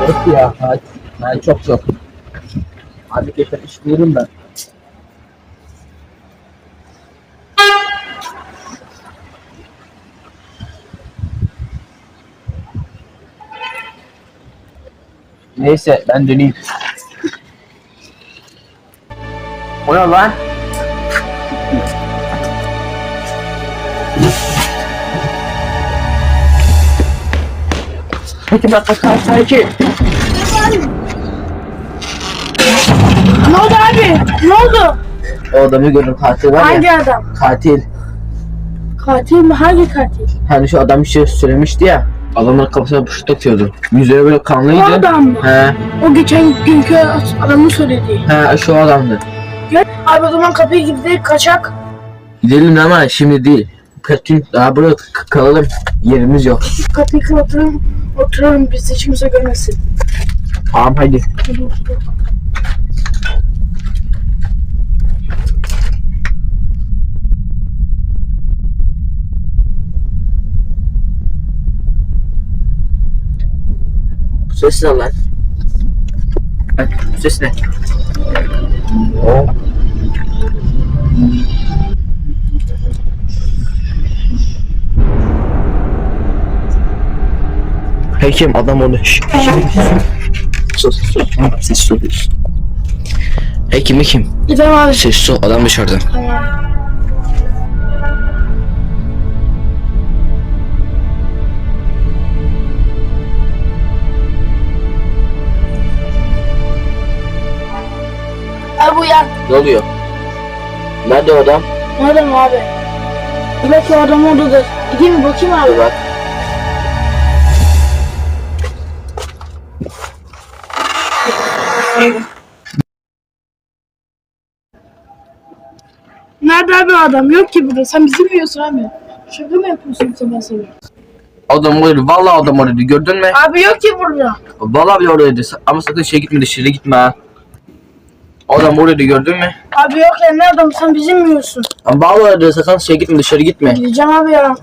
Yok ya. Hadi. Ben çok yok. Hadi geçen iş bulurum ben. Neyse ben döneyim. O ne lan? Peki bak bak kaç sanki. Ne oldu abi? Ne oldu? O adamı gördüm katil var Hangi ya. adam? Katil. Katil mi? Hangi katil? Hani şu adam bir şey söylemişti ya. Adamların kafasına puşt atıyordu. Yüzleri böyle kanlıydı. O adam mı? He. O geçen günkü adamın söylediği. He şu adamdı. Gel. Abi o zaman kapıya gidelim kaçak. Gidelim ama şimdi değil. Gün daha burada kalalım. Yerimiz yok. Kapıyı kapatalım. Oturalım biz hiç kimse görmesin. Tamam hadi. Bu ses ne lan? Bak bu ses ne? O. Hekim adam onu. Sus sus. Sessiz ol. Hekim hekim. Gidelim abi. Sessiz ol adam dışarıda. Abi uyan. Ne oluyor? Nerede o adam? Ne adam abi? Belki o adam oradadır. Gideyim bakayım abi? Dur bak. Nerede abi adam? Yok ki burada. Sen bizi biliyorsun abi. Şaka mı yapıyorsun sen ben sana? Adam oradaydı. Vallahi adam oradaydı. Gördün mü? Abi yok ki burada. Vallahi bir oradaydı. Ama sakın şey gitme dışarı gitme ha. Adam oradaydı gördün mü? Abi yok ya ne adam sen bizi biliyorsun? Vallahi oradaydı sakın şey gitme dışarı gitme. Gideceğim abi ya.